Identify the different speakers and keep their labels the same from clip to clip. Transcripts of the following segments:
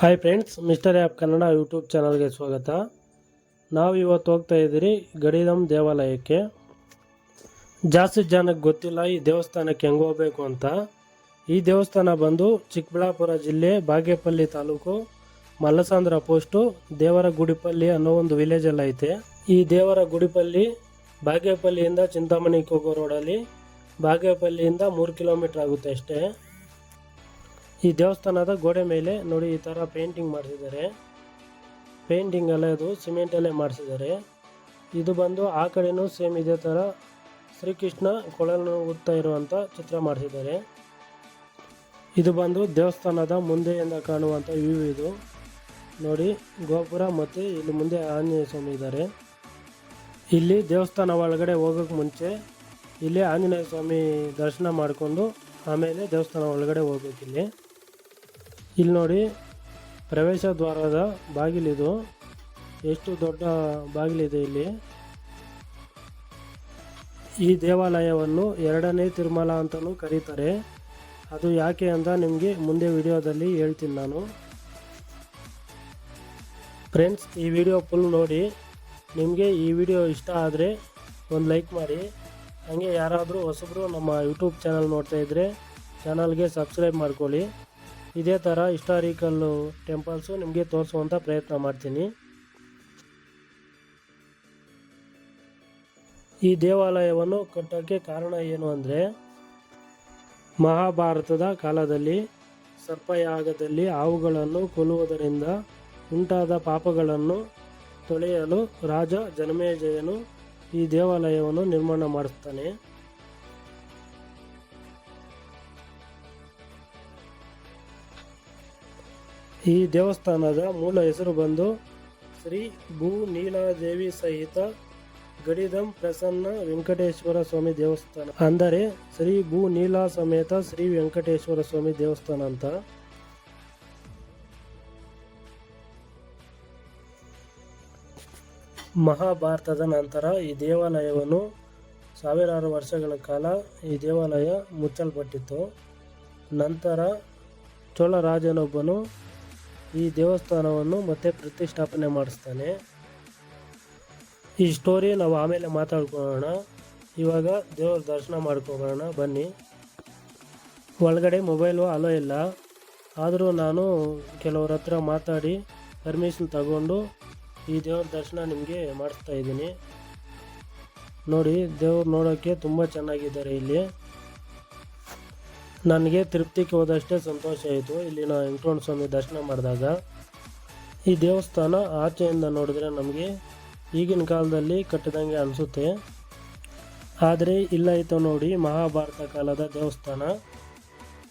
Speaker 1: Hi friends mister app Kannada YouTube ಚಾನಲ್ಗೆ ಸ್ವಾಗತ. ನಾವು ಇವತ್ತು ಹೋಗ್ತಾ ಇದ್ದೀರಿ ಗಡಿದಮ್ ದೇವಾಲಯಕ್ಕೆ. ಜಾಸ್ತಿ ಜನಕ್ಕೆ ಗೊತ್ತಿಲ್ಲ ಈ ದೇವಸ್ಥಾನಕ್ಕೆ ಹೆಂಗೆ ಹೋಗ್ಬೇಕು ಅಂತ. ಈ ದೇವಸ್ಥಾನ ಬಂದು ಚಿಕ್ಕಬಳ್ಳಾಪುರ ಜಿಲ್ಲೆ ಬಾಗೇಪಲ್ಲಿ ತಾಲೂಕು ಮಲ್ಲಸಾಂದ್ರ ಪೋಸ್ಟು ದೇವರ ಗುಡಿಪಲ್ಲಿ ಅನ್ನೋ ಒಂದು ವಿಲೇಜಲ್ಲಿ ಐತೆ. ಈ ದೇವರ ಗುಡಿಪಲ್ಲಿ ಬಾಗೇಪಲ್ಲಿಯಿಂದ ಚಿಂತಾಮಣಿಗೆ ಹೋಗೋ ರೋಡಲ್ಲಿ ಬಾಗೇಪಲ್ಲಿಯಿಂದ ಮೂರು ಕಿಲೋಮೀಟ್ರ್ ಆಗುತ್ತೆ ಅಷ್ಟೇ. ಈ ದೇವಸ್ಥಾನದ ಗೋಡೆ ಮೇಲೆ ನೋಡಿ ಈ ಥರ ಪೇಂಟಿಂಗ್ ಮಾಡಿಸಿದ್ದಾರೆ. ಪೇಂಟಿಂಗ್ ಎಲ್ಲ ಇದು ಸಿಮೆಂಟಲ್ಲೇ ಮಾಡಿಸಿದ್ದಾರೆ. ಇದು ಬಂದು ಆ ಕಡೆನೂ ಸೇಮ್ ಇದೇ ಥರ ಶ್ರೀಕೃಷ್ಣ ಕೊಳಲು ಊದ್ತಾ ಇರುವಂಥ ಚಿತ್ರ ಮಾಡಿಸಿದ್ದಾರೆ. ಇದು ಬಂದು ದೇವಸ್ಥಾನದ ಮುಂದೆಯಿಂದ ಕಾಣುವಂಥ ವ್ಯೂ ಇದು. ನೋಡಿ ಗೋಪುರ ಮತ್ತು ಇಲ್ಲಿ ಮುಂದೆ ಆಂಜನೇಯ ಸ್ವಾಮಿ ಇದ್ದಾರೆ. ಇಲ್ಲಿ ದೇವಸ್ಥಾನ ಒಳಗಡೆ ಹೋಗೋಕ್ಕೆ ಮುಂಚೆ ಇಲ್ಲಿ ಆಂಜನೇಯ ಸ್ವಾಮಿ ದರ್ಶನ ಮಾಡಿಕೊಂಡು ಆಮೇಲೆ ದೇವಸ್ಥಾನ ಒಳಗಡೆ ಹೋಗ್ಬೇಕಿಲ್ಲಿ ಇಲ್ಲಿ ನೋಡಿ, ಪ್ರವೇಶ ದ್ವಾರದ ಬಾಗಿಲಿದು. ಎಷ್ಟು ದೊಡ್ಡ ಬಾಗಿಲಿದೆ ಇಲ್ಲಿ. ಈ ದೇವಾಲಯವನ್ನು ಎರಡನೇ ತಿರುಮಲ ಅಂತಲೂ ಕರೀತಾರೆ. ಅದು ಯಾಕೆ ಅಂತ ನಿಮಗೆ ಮುಂದೆ ವಿಡಿಯೋದಲ್ಲಿ ಹೇಳ್ತೀನಿ ನಾನು. ಫ್ರೆಂಡ್ಸ್, ಈ ವಿಡಿಯೋ ಫುಲ್ ನೋಡಿ. ನಿಮಗೆ ಈ ವಿಡಿಯೋ ಇಷ್ಟ ಆದರೆ ಒಂದು ಲೈಕ್ ಮಾಡಿ. ಹಾಗೆ ಯಾರಾದರೂ ಹೊಸಬ್ರು ನಮ್ಮ ಯೂಟ್ಯೂಬ್ ಚಾನಲ್ ನೋಡ್ತಾ ಇದ್ದರೆ ಚಾನಲ್ಗೆ ಸಬ್ಸ್ಕ್ರೈಬ್ ಮಾಡ್ಕೊಳ್ಳಿ. ಇದೇ ಥರ ಹಿಸ್ಟಾರಿಕಲ್ಲು ಟೆಂಪಲ್ಸು ನಿಮಗೆ ತೋರಿಸುವಂಥ ಪ್ರಯತ್ನ ಮಾಡ್ತೀನಿ. ಈ ದೇವಾಲಯವನ್ನು ಕಟ್ಟೋಕ್ಕೆ ಕಾರಣ ಏನು ಅಂದರೆ, ಮಹಾಭಾರತದ ಕಾಲದಲ್ಲಿ ಸರ್ಪಯಾಗದಲ್ಲಿ ಹಾವುಗಳನ್ನು ಕೊಲ್ಲುವುದರಿಂದ ಉಂಟಾದ ಪಾಪಗಳನ್ನು ತೊಳೆಯಲು ರಾಜ ಜನಮೇಜಯನು ಈ ದೇವಾಲಯವನ್ನು ನಿರ್ಮಾಣ ಮಾಡಿಸ್ತಾನೆ. ಈ ದೇವಸ್ಥಾನದ ಮೂಲ ಹೆಸರು ಬಂದು ಶ್ರೀ ಭೂ ನೀಲಾದೇವಿ ಸಹಿತ ಗಡಿದಂ ಪ್ರಸನ್ನ ವೆಂಕಟೇಶ್ವರ ಸ್ವಾಮಿ ದೇವಸ್ಥಾನ. ಅಂದರೆ ಶ್ರೀ ಭೂ ನೀಲಾ ಸಮೇತ ಶ್ರೀ ವೆಂಕಟೇಶ್ವರ ಸ್ವಾಮಿ ದೇವಸ್ಥಾನ ಅಂತ. ಮಹಾಭಾರತದ ನಂತರ ಈ ದೇವಾಲಯವನ್ನು ಸಾವಿರಾರು ವರ್ಷಗಳ ಕಾಲ ಈ ದೇವಾಲಯ ಮುಚ್ಚಲ್ಪಟ್ಟಿತ್ತು. ನಂತರ ಚೋಳ ರಾಜನೊಬ್ಬನು ಈ ದೇವಸ್ಥಾನವನ್ನು ಮತ್ತೆ ಪ್ರತಿಷ್ಠಾಪನೆ ಮಾಡಿಸ್ತಾನೆ. ಈ ಸ್ಟೋರಿ ನಾವು ಆಮೇಲೆ ಮಾತಾಡ್ಕೊಳ್ಳೋಣ. ಇವಾಗ ದೇವ್ರ ದರ್ಶನ ಮಾಡ್ಕೊಬೋಣ ಬನ್ನಿ. ಒಳಗಡೆ ಮೊಬೈಲು ಅಲೋ ಇಲ್ಲ. ಆದರೂ ನಾನು ಕೆಲವ್ರ ಹತ್ರ ಮಾತಾಡಿ ಪರ್ಮಿಷನ್ ತಗೊಂಡು ಈ ದೇವ್ರ ದರ್ಶನ ನಿಮಗೆ ಮಾಡಿಸ್ತಾ ಇದ್ದೀನಿ. ನೋಡಿ, ದೇವ್ರು ನೋಡೋಕ್ಕೆ ತುಂಬ ಚೆನ್ನಾಗಿದ್ದಾರೆ ಇಲ್ಲಿ. ನನಗೆ ತೃಪ್ತಿಗೆ ಹೋದಷ್ಟೇ ಸಂತೋಷ ಆಯಿತು. ಇಲ್ಲಿನ ವೆಂಕಟರಮಣ ಸ್ವಾಮಿ ದರ್ಶನ ಮಾಡಿದಾಗ ಈ ದೇವಸ್ಥಾನ ಆಚೆಯಿಂದ ನೋಡಿದ್ರೆ ನಮಗೆ ಈಗಿನ ಕಾಲದಲ್ಲಿ ಕಟ್ಟಿದಂಗೆ ಅನಿಸುತ್ತೆ. ಆದರೆ ಇಲ್ಲಾಯಿತು ನೋಡಿ, ಮಹಾಭಾರತ ಕಾಲದ ದೇವಸ್ಥಾನ.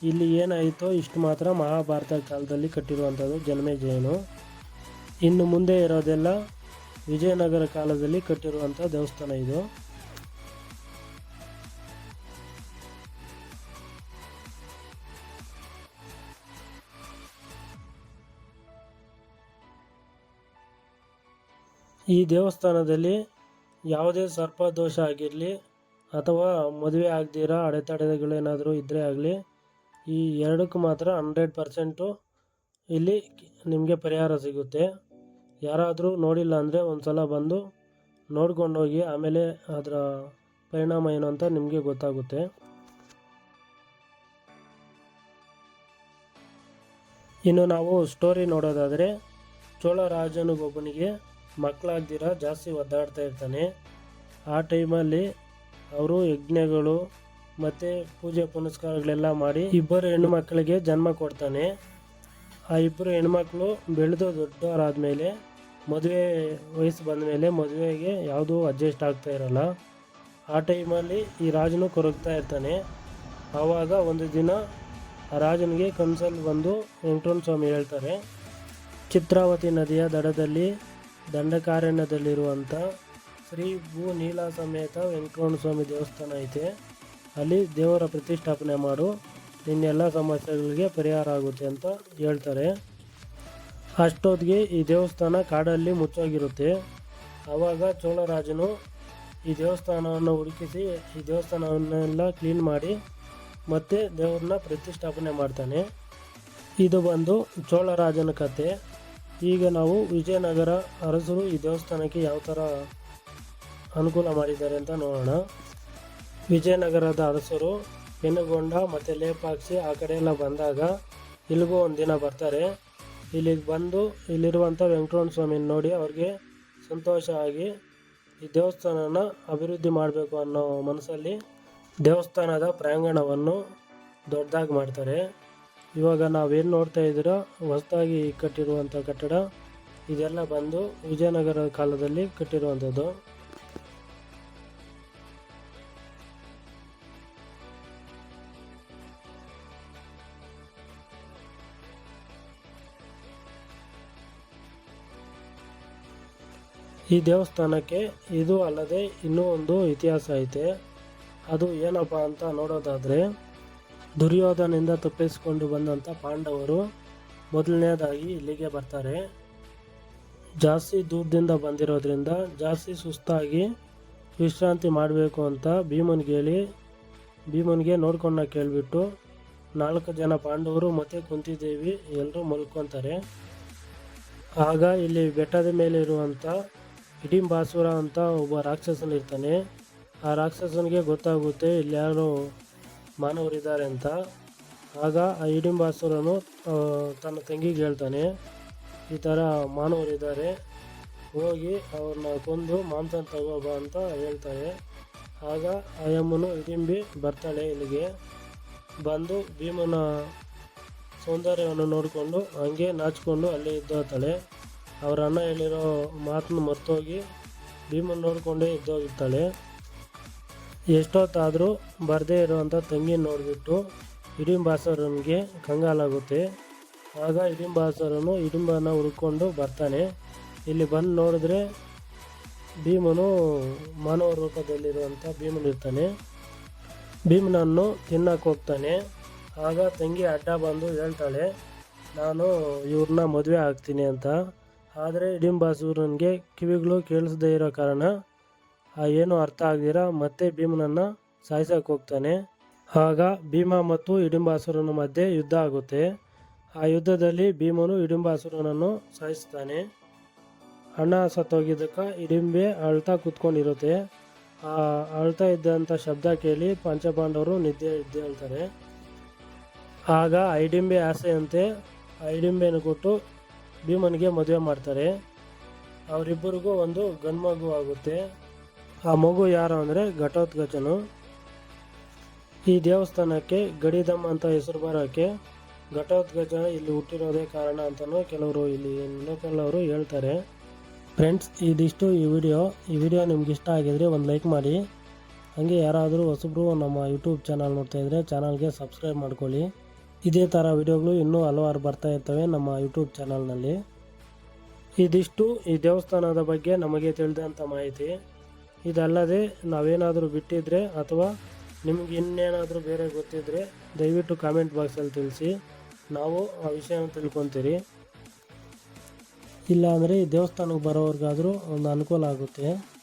Speaker 1: ಇಲ್ಲಿ ಏನಾಯಿತೋ ಇಷ್ಟು ಮಾತ್ರ ಮಹಾಭಾರತ ಕಾಲದಲ್ಲಿ ಕಟ್ಟಿರುವಂಥದ್ದು ಜನ್ಮೇಜಯನು ಇನ್ನು ಮುಂದೆ ಇರೋದೆಲ್ಲ ವಿಜಯನಗರ ಕಾಲದಲ್ಲಿ ಕಟ್ಟಿರುವಂಥ ದೇವಸ್ಥಾನ ಇದು. ಈ ದೇವಸ್ಥಾನದಲ್ಲಿ ಯಾವುದೇ ಸರ್ಪದೋಷ ಆಗಿರಲಿ ಅಥವಾ ಮದುವೆ ಆಗದಿರೋ ಅಡೆತಡೆಗಳೇನಾದರೂ ಇದ್ದರೆ ಆಗಲಿ, ಈ ಎರಡಕ್ಕೂ ಮಾತ್ರ ಹಂಡ್ರೆಡ್ ಪರ್ಸೆಂಟು ಇಲ್ಲಿ ನಿಮಗೆ ಪರಿಹಾರ ಸಿಗುತ್ತೆ. ಯಾರಾದರೂ ನೋಡಿಲ್ಲ ಅಂದರೆ ಒಂದು ಸಲ ಬಂದು ನೋಡ್ಕೊಂಡೋಗಿ ಆಮೇಲೆ ಅದರ ಪರಿಣಾಮ ಏನು ಅಂತ ನಿಮಗೆ ಗೊತ್ತಾಗುತ್ತೆ. ಇನ್ನು ನಾವು ಸ್ಟೋರಿ ನೋಡೋದಾದರೆ ಚೋಳ ರಾಜನಿಗೊಬ್ಬನಿಗೆ ಮಕ್ಕಳಾಗ್ದಿರ ಜಾಸ್ತಿ ಒದ್ದಾಡ್ತಾ ಇರ್ತಾನೆ. ಆ ಟೈಮಲ್ಲಿ ಅವರು ಯಜ್ಞಗಳು ಮತ್ತು ಪೂಜೆ ಪುನಸ್ಕಾರಗಳೆಲ್ಲ ಮಾಡಿ ಇಬ್ಬರು ಹೆಣ್ಣುಮಕ್ಕಳಿಗೆ ಜನ್ಮ ಕೊಡ್ತಾನೆ. ಆ ಇಬ್ಬರು ಹೆಣ್ಮಕ್ಳು ಬೆಳೆದು ದೊಡ್ಡವರಾದಮೇಲೆ ಮದುವೆ ವಯಸ್ಸು ಬಂದ ಮೇಲೆ ಮದುವೆಗೆ ಯಾವುದೂ ಅಡ್ಜಸ್ಟ್ ಆಗ್ತಾ ಇರಲ್ಲ. ಆ ಟೈಮಲ್ಲಿ ಈ ರಾಜನು ಕೊರಗ್ತಾ ಇರ್ತಾನೆ. ಆವಾಗ ಒಂದು ದಿನ ಆ ರಾಜನಿಗೆ ಕನಸಲ್ಲಿ ಬಂದು ವೆಂಕಟರಮಣ ಸ್ವಾಮಿ ಹೇಳ್ತಾರೆ, ಚಿತ್ರಾವತಿ ನದಿಯ ದಡದಲ್ಲಿ ದಂಡಕಾರಣ್ಯದಲ್ಲಿರುವಂಥ ಶ್ರೀ ಭೂ ನೀಲ ಸಮೇತ ವೆಂಕಟರಮಣ ಸ್ವಾಮಿ ದೇವಸ್ಥಾನ ಐತೆ. ಅಲ್ಲಿ ದೇವರ ಪ್ರತಿಷ್ಠಾಪನೆ ಮಾಡು. ನಿನ್ನೆಲ್ಲ ಸಮಸ್ಯೆಗಳಿಗೆ ಪರಿಹಾರ ಆಗುತ್ತೆ ಅಂತ ಹೇಳ್ತಾರೆ. ಅಷ್ಟೊತ್ತಿಗೆ ಈ ದೇವಸ್ಥಾನ ಕಾಡಲ್ಲಿ ಮುಚ್ಚೋಗಿರುತ್ತೆ. ಆವಾಗ ಚೋಳರಾಜನು ಈ ದೇವಸ್ಥಾನವನ್ನು ಹುಡುಕಿಸಿ ಈ ದೇವಸ್ಥಾನವನ್ನೆಲ್ಲ ಕ್ಲೀನ್ ಮಾಡಿ ಮತ್ತೆ ದೇವ್ರನ್ನ ಪ್ರತಿಷ್ಠಾಪನೆ ಮಾಡ್ತಾನೆ. ಇದು ಬಂದು ಚೋಳರಾಜನ ಕತೆ. ಈಗ ನಾವು ವಿಜಯನಗರ ಅರಸರು ಈ ದೇವಸ್ಥಾನಕ್ಕೆ ಯಾವ ಥರ ಅನುಕೂಲ ಮಾಡಿದ್ದಾರೆ ಅಂತ ನೋಡೋಣ. ವಿಜಯನಗರದ ಅರಸರು ಪೆನುಗೊಂಡ ಮತ್ತು ಲೇಪಾಕ್ಷಿ ಆ ಕಡೆ ಬಂದಾಗ ಇಲ್ಲಿಗೂ ಒಂದಿನ ಬರ್ತಾರೆ. ಇಲ್ಲಿಗೆ ಬಂದು ಇಲ್ಲಿರುವಂಥ ವೆಂಕಟರಮಣ ಸ್ವಾಮಿನ ನೋಡಿ ಅವ್ರಿಗೆ ಸಂತೋಷ ಆಗಿ ಈ ದೇವಸ್ಥಾನನ ಅಭಿವೃದ್ಧಿ ಮಾಡಬೇಕು ಅನ್ನೋ ಮನಸ್ಸಲ್ಲಿ ದೇವಸ್ಥಾನದ ಪ್ರಾಂಗಣವನ್ನು ದೊಡ್ಡದಾಗಿ ಮಾಡ್ತಾರೆ. ಇವಾಗ ನಾವೇನು ನೋಡ್ತಾ ಇದ್ದೀರೋ ಹೊಸದಾಗಿ ಕಟ್ಟಿರುವಂಥ ಕಟ್ಟಡ, ಇದೆಲ್ಲ ಬಂದು ವಿಜಯನಗರ ಕಾಲದಲ್ಲಿ ಕಟ್ಟಿರುವಂಥದ್ದು. ಈ ದೇವಸ್ಥಾನಕ್ಕೆ ಇದು ಅಲ್ಲದೆ ಇನ್ನೂ ಒಂದು ಇತಿಹಾಸ ಐತೆ. ಅದು ಏನಪ್ಪ ಅಂತ ನೋಡೋದಾದರೆ ದುರ್ಯೋಧನಿಂದ ತಪ್ಪಿಸಿಕೊಂಡು ಬಂದಂಥ ಪಾಂಡವರು ಮೊದಲನೇದಾಗಿ ಇಲ್ಲಿಗೆ ಬರ್ತಾರೆ. ಜಾಸ್ತಿ ದೂರದಿಂದ ಬಂದಿರೋದ್ರಿಂದ ಜಾಸ್ತಿ ಸುಸ್ತಾಗಿ ವಿಶ್ರಾಂತಿ ಮಾಡಬೇಕು ಅಂತ ಭೀಮನ್ಗೆ ಹೇಳಿ, ಭೀಮನ್ಗೆ ನೋಡ್ಕೊಂಡ ಕೇಳಿಬಿಟ್ಟು ನಾಲ್ಕು ಜನ ಪಾಂಡವರು ಮತ್ತು ಕುಂತಿದೇವಿ ಎಲ್ಲರೂ ಮಲ್ಕೊತಾರೆ. ಆಗ ಇಲ್ಲಿ ಬೆಟ್ಟದ ಮೇಲೆ ಇರುವಂಥ ಹಿಡಿಂಬಾಸುರ ಅಂತ ಒಬ್ಬ ರಾಕ್ಷಸನಿರ್ತಾನೆ. ಆ ರಾಕ್ಷಸನಿಗೆ ಗೊತ್ತಾಗುತ್ತೆ ಇಲ್ಲಿ ಯಾರೋ ಮಾನವರಿದ್ದಾರೆ ಅಂತ. ಆಗ ಆ ಹಿಡಿಂಬಾಸುರನು ತನ್ನ ತಂಗಿಗೆ ಹೇಳ್ತಾನೆ, ಈ ಥರ ಮಾನವರಿದ್ದಾರೆ ಹೋಗಿ ಅವ್ರನ್ನ ಕೊಂದು ಮಾಂಸ ತಗೋಬ ಅಂತ ಹೇಳ್ತಾರೆ ಆಗ ಆ ಯಮ್ಮನು ಹಿಡಿಂಬಿ ಬರ್ತಾಳೆ ಇಲ್ಲಿಗೆ. ಬಂದು ಭೀಮನ ಸೌಂದರ್ಯವನ್ನು ನೋಡಿಕೊಂಡು ಹಂಗೆ ನಾಚಿಕೊಂಡು ಅಲ್ಲೇ ಇದ್ದೋಗ್ತಾಳೆ ಅವ್ರ ಅಣ್ಣ ಹೇಳಿರೋ ಮಾತನ್ನು ಮರ್ತೋಗಿ ಭೀಮನ್ ನೋಡಿಕೊಂಡೇ ಇದ್ದೋಗಿರ್ತಾಳೆ. ಎಷ್ಟೊತ್ತಾದರೂ ಬರದೇ ಇರುವಂಥ ತಂಗಿ ನೋಡಿಬಿಟ್ಟು ಹಿಡಿಂಬಾಸರನಿಗೆ ಕಂಗಾಲಾಗುತ್ತೆ ಆಗ ಹಿಡಿಂಬಾಸರನು ಹಿಡಿಂಬನ ಹುಡ್ಕೊಂಡು ಬರ್ತಾನೆ. ಇಲ್ಲಿ ಬಂದು ನೋಡಿದ್ರೆ ಭೀಮನು ಮಾನವ ರೂಪದಲ್ಲಿರುವಂಥ ಭೀಮನು ಇರ್ತಾನೆ. ಭೀಮನನ್ನು ತಿನ್ನಕ್ಕೆ ಹೋಗ್ತಾನೆ. ಆಗ ತಂಗಿ ಅಡ್ಡ ಬಂದು ಹೇಳ್ತಾಳೆ, ನಾನು ಇವ್ರನ್ನ ಮದುವೆ ಆಗ್ತೀನಿ ಅಂತ. ಆದರೆ ಹಿಡಿಂಬಾಸುರನಿಗೆ ಕಿವಿಗಳು ಕೇಳಿಸದೇ ಇರೋ ಕಾರಣ ಏನು ಅರ್ಥ ಆಗದಿರ ಮತ್ತೆ ಭೀಮನನ್ನು ಸಾಯಿಸಕ್ಕೆ ಹೋಗ್ತಾನೆ. ಆಗ ಭೀಮ ಮತ್ತು ಹಿಡಿಂಬಾಸುರನ ಮಧ್ಯೆ ಯುದ್ಧ ಆಗುತ್ತೆ. ಆ ಯುದ್ಧದಲ್ಲಿ ಭೀಮನು ಹಿಡಿಂಬಾಸುರನನ್ನು ಸಾಯಿಸ್ತಾನೆ. ಅಣ್ಣ ಸತ್ತೋಗಿದ್ದಕ್ಕೆ ಇಡಿಂಬೆ ಅಳ್ತಾ ಕೂತ್ಕೊಂಡಿರುತ್ತೆ. ಆ ಅಳ್ತಾ ಇದ್ದಂಥ ಶಬ್ದ ಕೇಳಿ ಪಂಚಪಾಂಡವರು ನಿದ್ದೆ ಎದ್ದೇಳ್ತಾರೆ ಆಗ ಐಡಿಂಬೆ ಆಸೆಯಂತೆ ಐಡಿಂಬೆಯನ್ನು ಕೊಟ್ಟು ಭೀಮನಿಗೆ ಮದುವೆ ಮಾಡ್ತಾರೆ. ಅವರಿಬ್ಬರಿಗೂ ಒಂದು ಗಂಡ್ಮಗು ಆಗುತ್ತೆ. ಆ ಮಗು ಯಾರು ಅಂದರೆ ಘಟೋತ್ಗಜನು ಈ ದೇವಸ್ಥಾನಕ್ಕೆ ಗಡಿದಮ್ ಅಂತ ಹೆಸರು ಬರೋಕ್ಕೆ ಘಟೋತ್ಗಜ ಇಲ್ಲಿ ಹುಟ್ಟಿರೋದೇ ಕಾರಣ ಅಂತಲೂ ಕೆಲವರು ಇಲ್ಲಿ ಲೋಕಲ್ ಅವರು ಹೇಳ್ತಾರೆ. ಫ್ರೆಂಡ್ಸ್ ಇದಿಷ್ಟು ಈ ವಿಡಿಯೋ ಈ ವಿಡಿಯೋ ನಿಮ್ಗೆ ಇಷ್ಟ ಆಗಿದ್ರೆ ಒಂದು ಲೈಕ್ ಮಾಡಿ. ಹಾಗೆ ಯಾರಾದರೂ ಹೊಸಬ್ರು ನಮ್ಮ ಯೂಟ್ಯೂಬ್ ಚಾನಲ್ ನೋಡ್ತಾ ಇದ್ದರೆ ಚಾನಲ್ಗೆ ಸಬ್ಸ್ಕ್ರೈಬ್ ಮಾಡ್ಕೊಳ್ಳಿ. ಇದೇ ಥರ ವಿಡಿಯೋಗಳು ಇನ್ನೂ ಹಲವಾರು ಬರ್ತಾ ಇರ್ತವೆ ನಮ್ಮ ಯೂಟ್ಯೂಬ್ ಚಾನಲ್ನಲ್ಲಿ ಇದಿಷ್ಟು ಈ ದೇವಸ್ಥಾನದ ಬಗ್ಗೆ ನಮಗೆ ತಿಳಿದಂಥ ಮಾಹಿತಿ. ಇದಲ್ಲದೆ ನಾವೇನಾದರೂ ಬಿಟ್ಟಿದ್ರೆ ಅಥವಾ ನಿಮ್ಗೆ ಇನ್ನೇನಾದರೂ ಬೇರೆ ಗೊತ್ತಿದ್ರೆ ದಯವಿಟ್ಟು ಕಾಮೆಂಟ್ ಬಾಕ್ಸಲ್ಲಿ ತಿಳಿಸಿ. ನಾವು ಆ ವಿಷಯನ ತಿಳ್ಕೊತೀರಿ. ಇಲ್ಲ ಅಂದರೆ ಈ ದೇವಸ್ಥಾನಕ್ಕೆ ಬರೋರ್ಗಾದರೂ ಒಂದು ಅನುಕೂಲ ಆಗುತ್ತೆ.